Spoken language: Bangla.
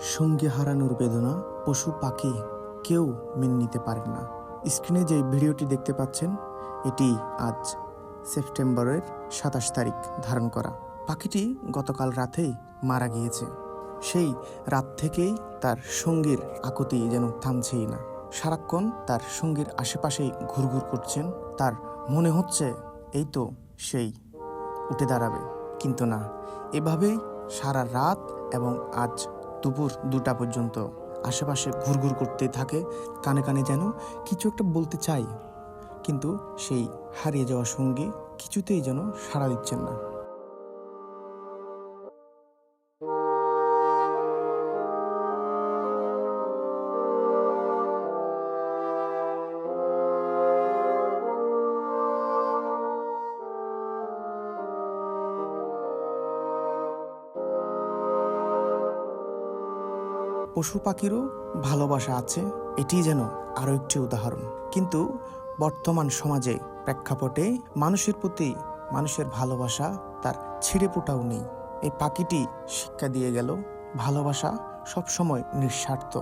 সঙ্গী হারানোর বেদনা পশু, পাখি কেউ মেনে নিতে পারেন না। স্ক্রিনে যে ভিডিওটি দেখতে পাচ্ছেন, এটি আজ সেপ্টেম্বরের সাতাশ তারিখ ধারণ করা। পাখিটি গতকাল রাতেই মারা গিয়েছে। সেই রাত থেকেই তার সঙ্গীর আকুতি যেন থামছেই না। সারাক্ষণ তার সঙ্গীর আশেপাশেই ঘুরঘুর করছেন। তার মনে হচ্ছে এই তো সেই উঠে দাঁড়াবে। কিন্তু না, এভাবেই সারা রাত এবং আজ দুপুর দুটা পর্যন্ত। আশেপাশে ঘুরঘুর করতে থাকে, কানে কানে যেন কিছু একটা বলতে চাই কিন্তু সেই হারিয়ে যাওয়া সঙ্গী কিছুতেই যেন সাড়া দিচ্ছেন না। পশু পাখিরও ভালোবাসা আছে এটি যেন আরও একটি উদাহরণ। কিন্তু বর্তমান সমাজে প্রেক্ষাপটে মানুষের প্রতি মানুষের ভালোবাসা তার ছিঁড়ে পোটাও নেই। এই পাখিটি শিক্ষা দিয়ে গেল, ভালোবাসা সবসময় নিঃস্বার্থ।